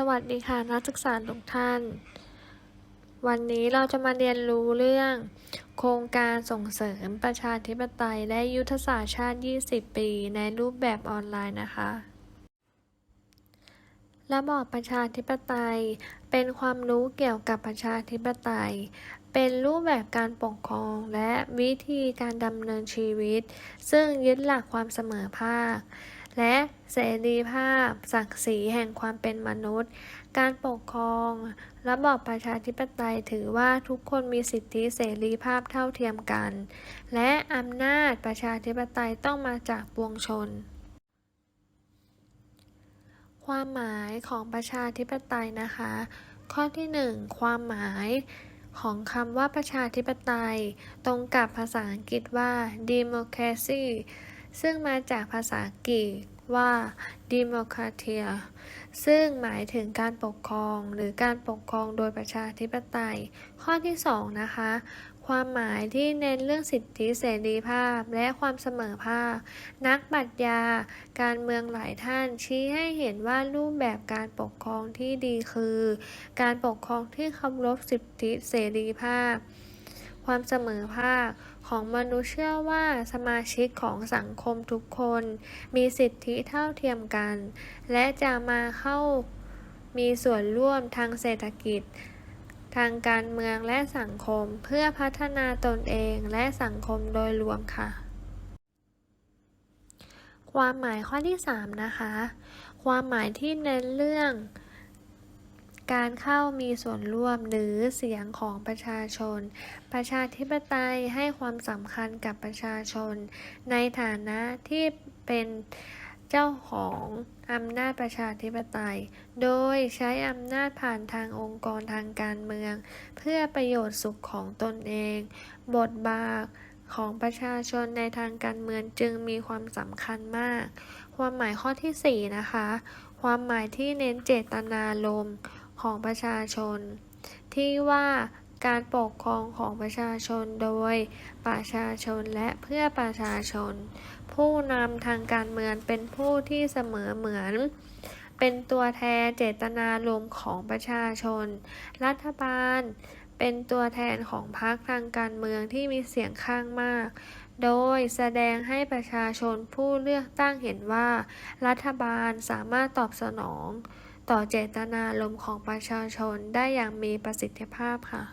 สวัสดีค่ะนักศึกษาทุกท่าน วันนี้เราจะมาเรียนรู้เรื่อง โครงการส่งเสริมประชาธิปไตยและยุทธศาสตร์ชาติ 20 ปี ในรูปแบบออนไลน์นะคะ ระบอบประชาธิปไตย เป็นความรู้เกี่ยวกับประชาธิปไตย เป็นรูปแบบการปกครองและวิธีการดำเนินชีวิต ซึ่งยึดหลักความเสมอภาค และเสรีภาพ ศักดิ์ศรีแห่งความเป็นมนุษย์ การปกครอง ระบอบประชาธิปไตยถือว่าทุกคนมีสิทธิเสรีภาพเท่าเทียมกัน และอำนาจประชาธิปไตยต้องมาจากปวงชน ความหมายของประชาธิปไตยนะคะ ข้อที่ 1 ความหมายของคำว่าประชาธิปไตย ตรงกับภาษาอังกฤษว่า democracy ซึ่งมาจากภาษาอังกว่า democratia ซึ่งหมายถึงการปกครองหรือการปกครองโดยประชาธิปไตย ข้อที่2นะคะ ความหมายที่เน้นเรื่องสิทธิเสรีภาพและความเสมอภาค นักปรัชญาการเมืองหลายท่านชี้ให้เห็นว่ารูปแบบการปกครองที่ดีคือ การปกครองที่เคารพสิทธิเสรีภาพ ความเสมอภาคของมนุษย์เชื่อว่าสมาชิกของสังคมทุกคนมีสิทธิเท่าเทียมกัน และจะมาเข้ามีส่วนร่วมทางเศรษฐกิจ ทางการเมืองและสังคมเพื่อพัฒนาตนเองและสังคมโดยรวมค่ะ ความหมายข้อที่ 3 นะคะ ความหมายที่เน้นเรื่อง การเข้ามีส่วนร่วมหรือเสียงของประชาชน ประชาธิปไตยให้ความสำคัญกับประชาชน ในฐานะที่เป็นเจ้าของอำนาจประชาธิปไตย โดยใช้อำนาจผ่านทางองค์กรทางการเมือง เพื่อประโยชน์สุขของตนเอง บทบาทของประชาชนในทางการเมืองจึงมีความสำคัญมาก ความหมายข้อที่ 4 นะคะ ความหมายที่เน้นเจตนารมณ์ ของประชาชน ที่ว่าการปกครองของประชาชนโดยประชาชนและเพื่อประชาชน ผู้นำทางการเมืองเป็นผู้ที่เสมอเหมือน เป็นตัวแทนเจตนารมณ์ของประชาชน รัฐบาลเป็นตัวแทนของพรรคทางการเมืองที่มีเสียงข้างมาก โดยแสดงให้ประชาชนผู้เลือกตั้งเห็นว่า รัฐบาลสามารถตอบสนอง ต่อเจตนารมณ์ของประชาชนได้อย่างมีประสิทธิภาพค่ะ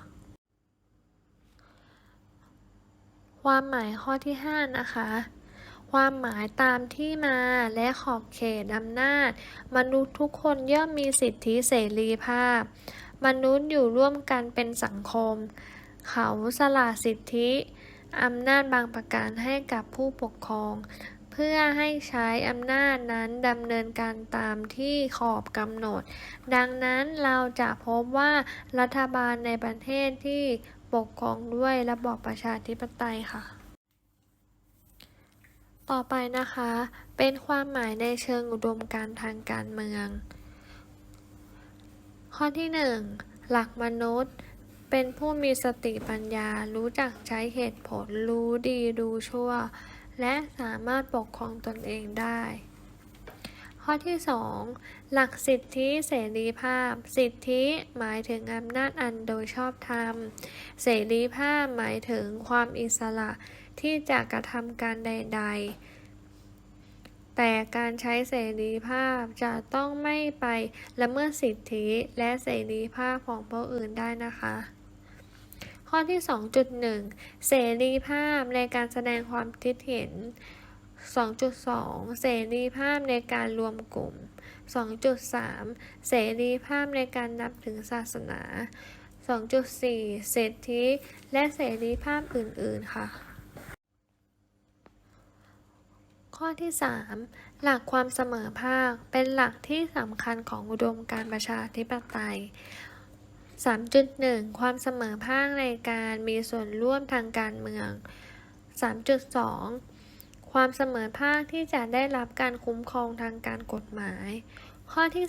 ความหมายข้อที่ 5 นะคะความหมายตามที่มาและขอบเขตอำนาจ มนุษย์ทุกคนย่อมมีสิทธิเสรีภาพ มนุษย์อยู่ร่วมกันเป็นสังคม เขาสละสิทธิอำนาจบางประการให้กับผู้ปกครอง เพื่อให้ใช้อำนาจนั้นดำเนินการตามที่ขอบกำหนด ดังนั้นเราจะพบว่ารัฐบาลในประเทศที่ปกครองด้วยระบอบประชาธิปไตยค่ะ ต่อไปนะคะ เป็นความหมายในเชิงอุดมการทางการเมือง ข้อที่ 1 หลักมนุษย์เป็นผู้มีสติปัญญา รู้จักใช้เหตุผล รู้ดี รู้ชั่ว และสามารถปกครองตนเองได้ ข้อที่ 2 หลักสิทธิเสรีภาพ สิทธิหมายถึงอำนาจอันโดยชอบธรรม เสรีภาพหมายถึงความอิสระที่จะกระทำการใด ๆ แต่การใช้เสรีภาพจะต้องไม่ไปละเมิดสิทธิและเสรีภาพของผู้อื่นได้นะคะ ข้อที่ 2.1 เสรีภาพในการแสดงความคิดเห็น 2.2 เสรีภาพในการรวมกลุ่ม 2.3 เสรีภาพในการนับถือศาสนา 2.4 สิทธิและเสรีภาพอื่น ๆ ค่ะ ข้อที่ 3 หลักความเสมอภาคเป็นหลักที่สำคัญของอุดมการประชาธิปไตย 3.1 ความเสมอภาคในการมีส่วนร่วมทางการเมือง 3.2 ความเสมอภาคที่จะได้รับการคุ้มครองทางการกฎหมาย ข้อที่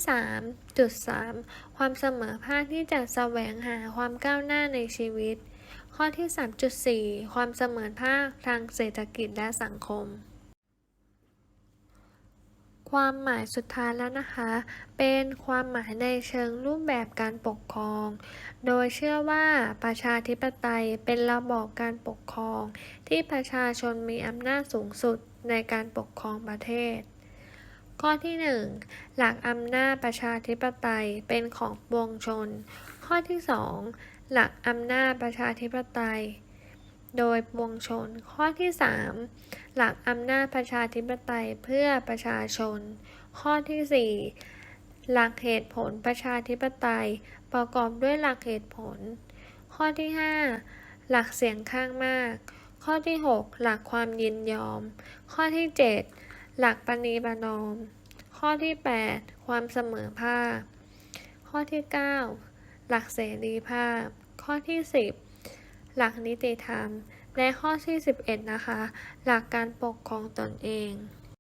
3.3 ความเสมอภาคที่จะแสวงหาความก้าวหน้าในชีวิต ข้อที่ 3.4 ความเสมอภาคทางเศรษฐกิจและสังคม ความหมายสุดท้ายแล้วนะคะ เป็นความหมายในเชิงรูปแบบการปกครอง โดยเชื่อว่าประชาธิปไตยเป็นระบอบการปกครอง ที่ประชาชนมีอำนาจสูงสุดในการปกครองประเทศ ข้อที่ 1 หลักอำนาจประชาธิปไตยเป็นของปวงชน ข้อที่ 2 หลักอำนาจประชาธิปไตย โดยปวงชน ข้อที่ 3 หลักอำนาจประชาธิปไตยเพื่อประชาชน ข้อที่ 4 หลักเหตุผลประชาธิปไตย ประกอบด้วยหลักเหตุผล ข้อที่ 5 หลักเสียงข้างมาก ข้อที่ 6 หลักความยินยอม ข้อที่ 7 หลักปณีประนอม ข้อที่ 8 ความเสมอภาค ข้อที่ 9 หลักเสรีภาพ ข้อที่ 10 หลักนิติธรรม และข้อที่ 11 นะคะ หลักการปกครองตนเอง